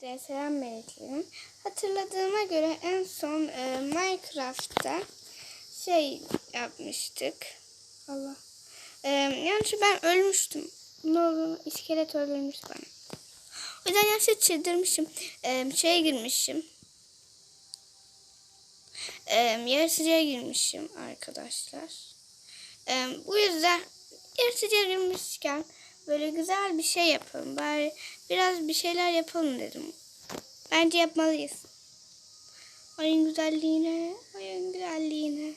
Size selam meleklerim. Hatırladığıma göre en son e, Minecraft'ta şey yapmıştık. Allah. E, yani şu ben ölmüştüm. Ne oldu? İskelet öldürmüş bana. O yüzden yaşta çıldırmışım. E, şeye girmişim. E, yaratıcıya girmişim arkadaşlar. E, bu yüzden yaratıcıya girmişken böyle güzel bir şey yapalım. Bari biraz bir şeyler yapalım dedim. Bence yapmalıyız. Ayın güzelliğine, ayın güzelliğine.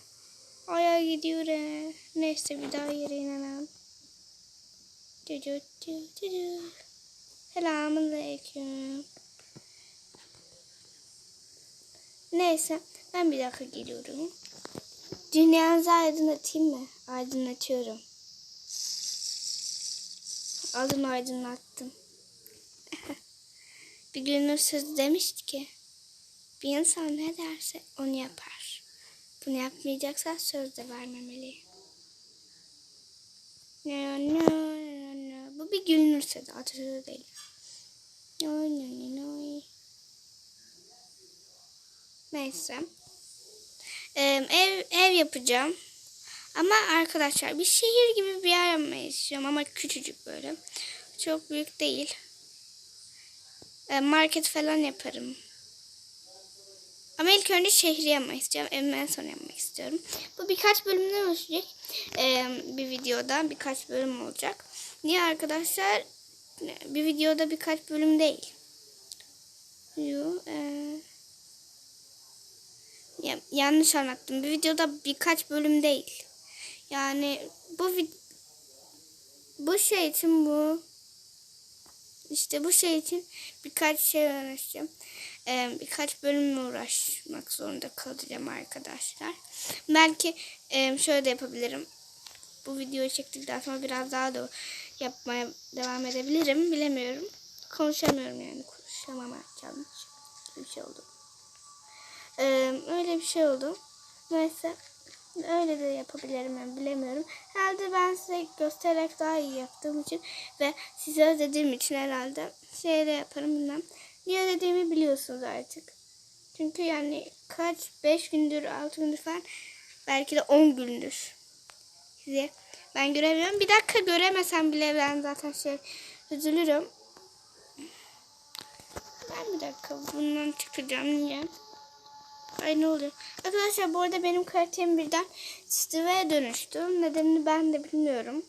Aya gidiyor. he. Neyse bir daha yere inemem. Selamun aleyküm. Neyse ben bir dakika geliyorum. Dünyanızı aydınlatayım mı? Aydınlatıyorum. Aldım aydınlattım. bir Gülnur söz demişti ki bir insan ne derse onu yapar. Bunu yapmayacaksa söz de vermemeli. No, no, no, no. Bu bir Gülnur sözü. Atasözü değil. No, no, no. Neyse. Ee, ev, ev yapacağım. Ama arkadaşlar bir şehir gibi bir yer yapmayı istiyorum ama küçücük böyle. Çok büyük değil. Ee, market falan yaparım. Ama ilk önce şehri yapmak istiyorum. Evimi en son yapmak istiyorum. Bu birkaç bölümden oluşacak. Ee, bir videoda birkaç bölüm olacak. Niye arkadaşlar? Bir videoda birkaç bölüm değil. Ya, yanlış anlattım. Bir videoda birkaç bölüm değil. Yani bu bu şey için bu işte bu şey için birkaç şey uğraşacağım. Ee, birkaç bölümle uğraşmak zorunda kalacağım arkadaşlar. Belki e, şöyle de yapabilirim. Bu videoyu çektikten sonra biraz daha da yapmaya devam edebilirim. Bilemiyorum. Konuşamıyorum yani. Konuşamam challenge. Bir şey oldu. Ee, öyle bir şey oldu. Neyse. Öyle de yapabilirim ben bilemiyorum. Herhalde ben size göstererek daha iyi yaptığım için ve size özlediğim için herhalde şey de yaparım bilmem. Niye ödediğimi biliyorsunuz artık. Çünkü yani kaç 5 gündür 6 gündür falan belki de 10 gündür size ben göremiyorum. Bir dakika göremesem bile ben zaten şey üzülürüm. Ben bir dakika bundan çıkacağım niye? Ay ne oluyor? Arkadaşlar bu arada benim karakterim birden Steve'e dönüştü. Nedenini ben de bilmiyorum.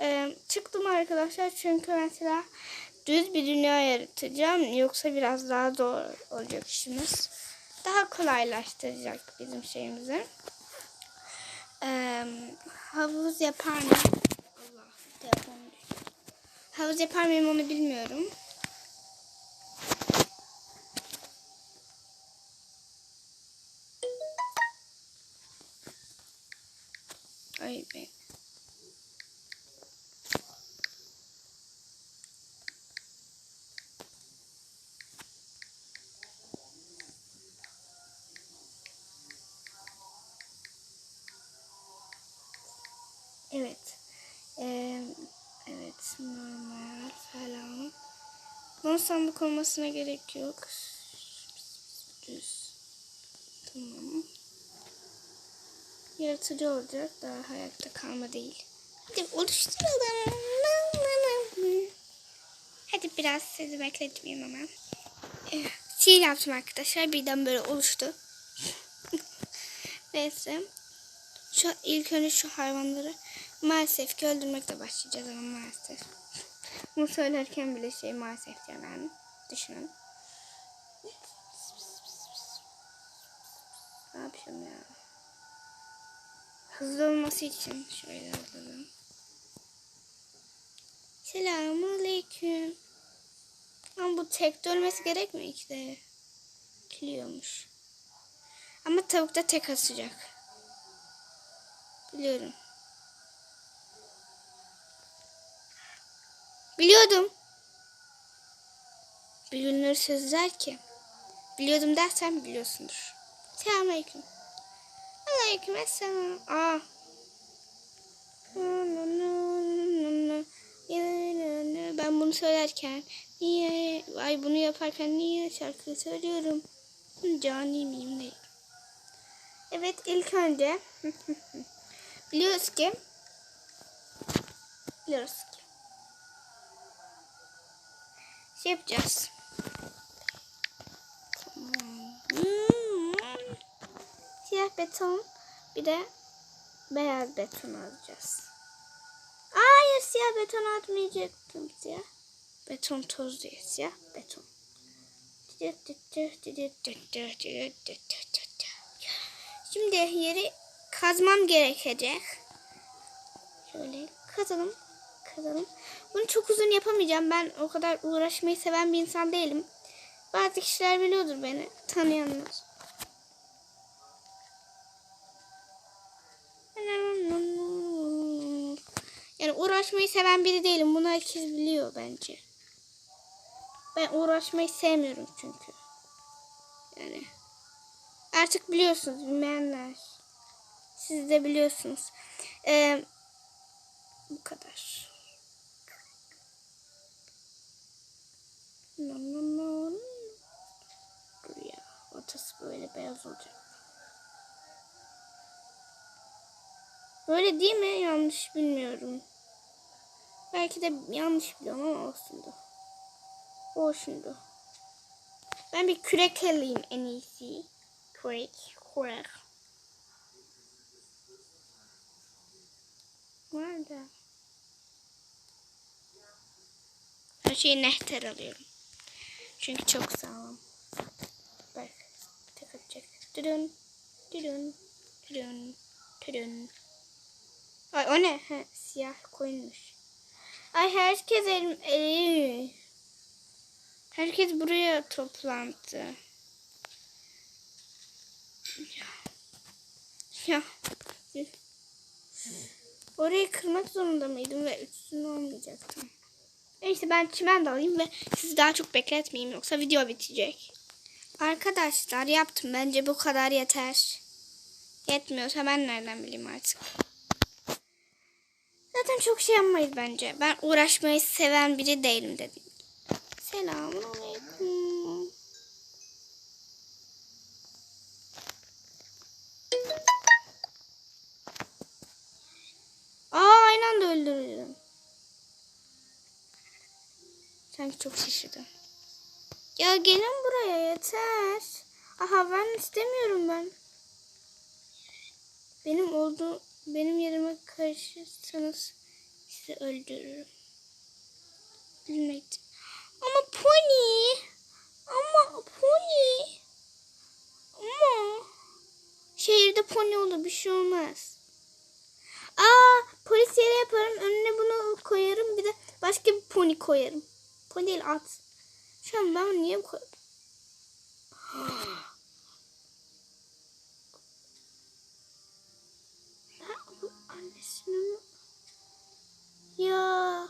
Ee, çıktım arkadaşlar çünkü mesela düz bir dünya yaratacağım. Yoksa biraz daha zor olacak işimiz. Daha kolaylaştıracak bizim şeyimizi. Ee, havuz yapar mı? Allah telefonum düştü. Havuz yapar mıyım onu bilmiyorum. Ay be. Evet. Ee, evet. Normal falan. Bunun sandık olmasına gerek yok. Düz. Tamam. Yaratıcı olacak. Daha hayatta kalma değil. Hadi oluşturalım. Hadi biraz sizi bekletmeyeyim ama. Evet, sihir yaptım arkadaşlar. Birden böyle oluştu. Neyse. Şu ilk önce şu hayvanları maalesef ki öldürmekle başlayacağız ama maalesef. Bunu söylerken bile şey maalesef diyor ben. Düşünün. Ne yapıyorum ya? Hızlı olması için şöyle alalım. Selamun aleyküm. Ama bu tek ölmesi gerekmiyor ki de. Kiliyormuş. Ama tavuk da tek asacak. Biliyorum. Biliyordum. Bilinir sözler ki. Biliyordum dersen biliyorsundur. Selamünaleyküm. Aleyküm selam. Aa. Ben bunu söylerken niye ay bunu yaparken niye şarkı söylüyorum? Cani miyim değil. Evet ilk önce biliyoruz ki biliyoruz ki şey yapacağız. Hmm. Siyah beton bir de beyaz beton alacağız. Hayır siyah beton atmayacaktım siyah. Beton toz değil siyah beton. Şimdi yeri kazmam gerekecek. Şöyle kazalım. Kazalım. Bunu çok uzun yapamayacağım. Ben o kadar uğraşmayı seven bir insan değilim. Bazı kişiler biliyordur beni. Tanıyanlar. Yani uğraşmayı seven biri değilim. Bunu herkes biliyor bence. Ben uğraşmayı sevmiyorum çünkü. Yani artık biliyorsunuz bilmeyenler. Siz de biliyorsunuz. Ee, bu kadar. No. Ortası böyle beyaz olacak. Böyle değil mi? Yanlış bilmiyorum. Belki de yanlış biliyorum ama olsun da. Olsun da. Ben bir kürek alayım en iyisi. Kürek, kürek. Nerede? Her şeyi nehter alıyorum. Çünkü çok sağlam. Bak. Tek atacak. Dudun. Dudun. Dudun. Dudun. Ay o ne? Ha, siyah koyulmuş. Ay herkes elim, eli. Herkes buraya toplantı. Ya. Ya. Orayı kırmak zorunda mıydım ve üstünde olmayacaktım. Neyse ben çimen de alayım ve sizi daha çok bekletmeyeyim yoksa video bitecek. Arkadaşlar yaptım. Bence bu kadar yeter. Yetmiyorsa ben nereden bileyim artık. Zaten çok şey yapmayız bence. Ben uğraşmayı seven biri değilim dedim. Selamun aleyküm. Aa aynı anda öldürdüm. Sanki çok şaşırdım. Ya gelin buraya yeter. Aha ben istemiyorum ben. Benim olduğu benim yerime karışırsanız sizi öldürürüm. Bilmektim. Ama pony. Ama pony. Ama şehirde pony olur bir şey olmaz. Aa polis yere yaparım önüne bunu koyarım bir de başka bir pony koyarım. Pony değil at. Şu an ben niye Annesinin... Ya...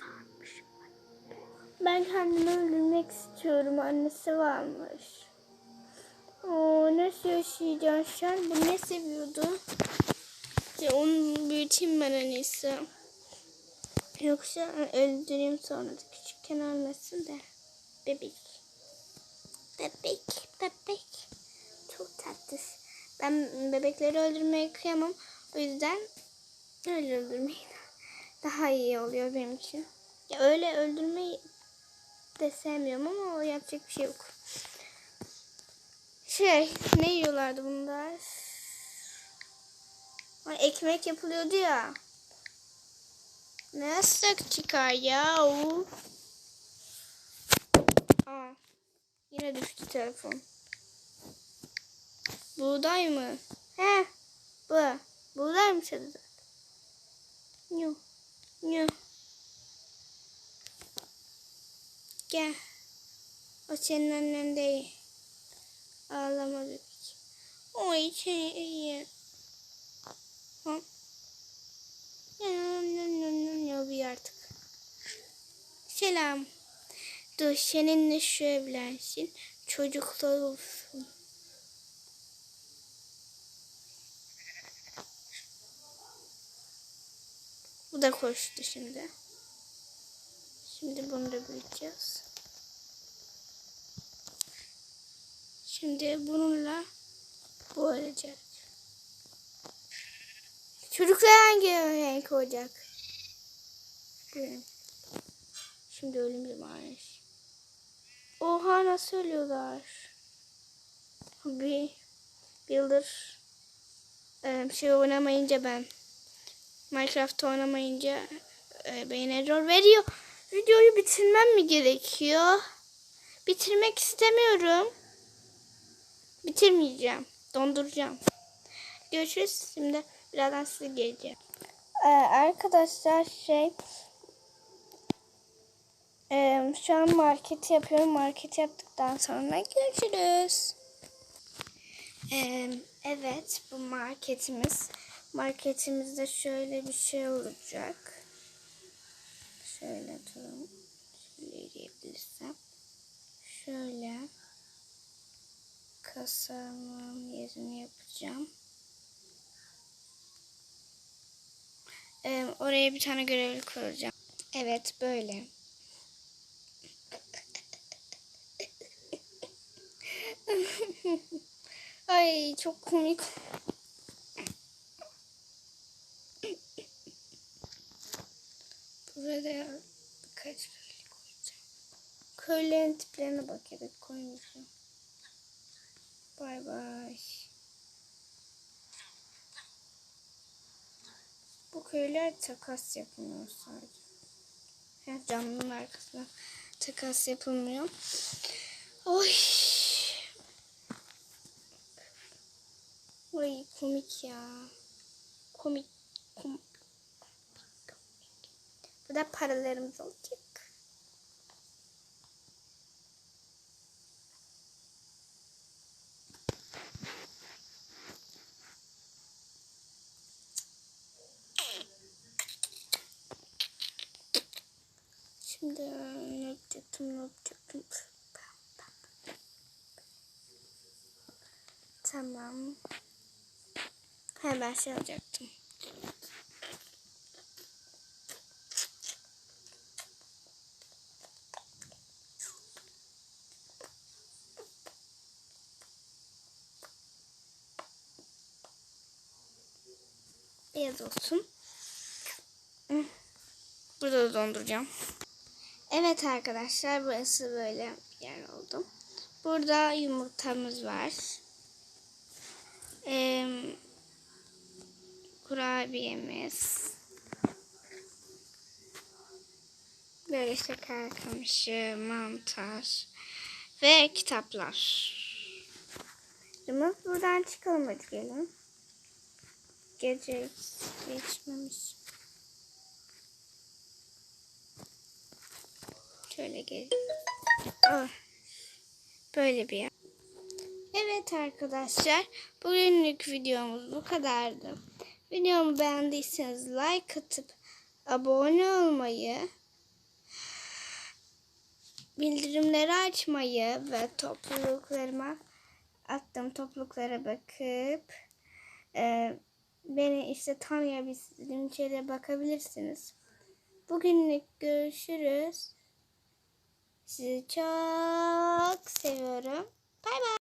Varmış. Ben kendimi öldürmek istiyorum. Annesi varmış. Oo, nasıl yaşayacaksın sen? Bu ne seviyordu? Ya onu büyüteyim ben en iyisi. Yoksa öldüreyim sonra da küçükken ölmesin de. Bebek. Bebek, bebek. Çok tatlı. Ben bebekleri öldürmeyi kıyamam. O yüzden öyle öldürmeyi daha iyi oluyor benim için. Ya öyle öldürmeyi de sevmiyorum ama o yapacak bir şey yok. Şey, ne yiyorlardı bunlar? Ekmek yapılıyordu ya. Nasıl çıkar ya? Aa, yine düştü telefon. Buğday mı? He, bu. Buğday mı çadır? Yok. Yok. Gel. O senin annen değil. Ağlama bebek. O için iyi. Ha? bir artık. Selam. Dur seninle şu evlensin. Çocuklar olsun. Bu da koştu şimdi. Şimdi bunu da büyüteceğiz. Şimdi bununla bu olacak. Çocuklar hangi renk olacak? Bu renk. Şimdi ölüm zamanı. Oha nasıl ölüyorlar? Bir yıldır şey oynamayınca ben Minecraft oynamayınca e, beyin error veriyor. Videoyu bitirmem mi gerekiyor? Bitirmek istemiyorum. Bitirmeyeceğim. Donduracağım. Görüşürüz. Şimdi birazdan size geleceğim. Ee, arkadaşlar şey ee, şu an market yapıyorum. Market yaptıktan sonra görüşürüz. Ee, evet bu marketimiz. Marketimizde şöyle bir şey olacak. Şöyle durun. Şöyle yürüyebilirsem. Şöyle kasamın yerini yapacağım. Ee, oraya bir tane görevli kuracağım. Evet böyle. Ay çok komik. Burada birkaç köylü koyacağım. Köylülerin tiplerine bak evet koymayacağım. Bay bay. Bu köyler takas yapılmıyor sadece. Yani camının arkasına takas yapılmıyor. Oy. Ay komik ya. Komik. komik. Bu da paralarımız olacak. Şimdi ne yapacaktım, ne yapacaktım? Tamam. Hemen şey alacaktım. Beyaz olsun. Burada da donduracağım. Evet arkadaşlar burası böyle bir yer oldu. Burada yumurtamız var. Ee, kurabiyemiz. Böyle şeker kamışı, mantar ve kitaplar. Şimdi buradan çıkalım hadi gelin. Gece geçmemiş. Şöyle gel. Ah, böyle bir yer. Evet arkadaşlar. Bugünlük videomuz bu kadardı. Videomu beğendiyseniz like atıp abone olmayı, bildirimleri açmayı ve topluluklarıma attığım topluluklara bakıp e, beni işte tanıyabildiğim şeylere bakabilirsiniz. Bugünlük görüşürüz. Sizi çok seviyorum. Bay bay.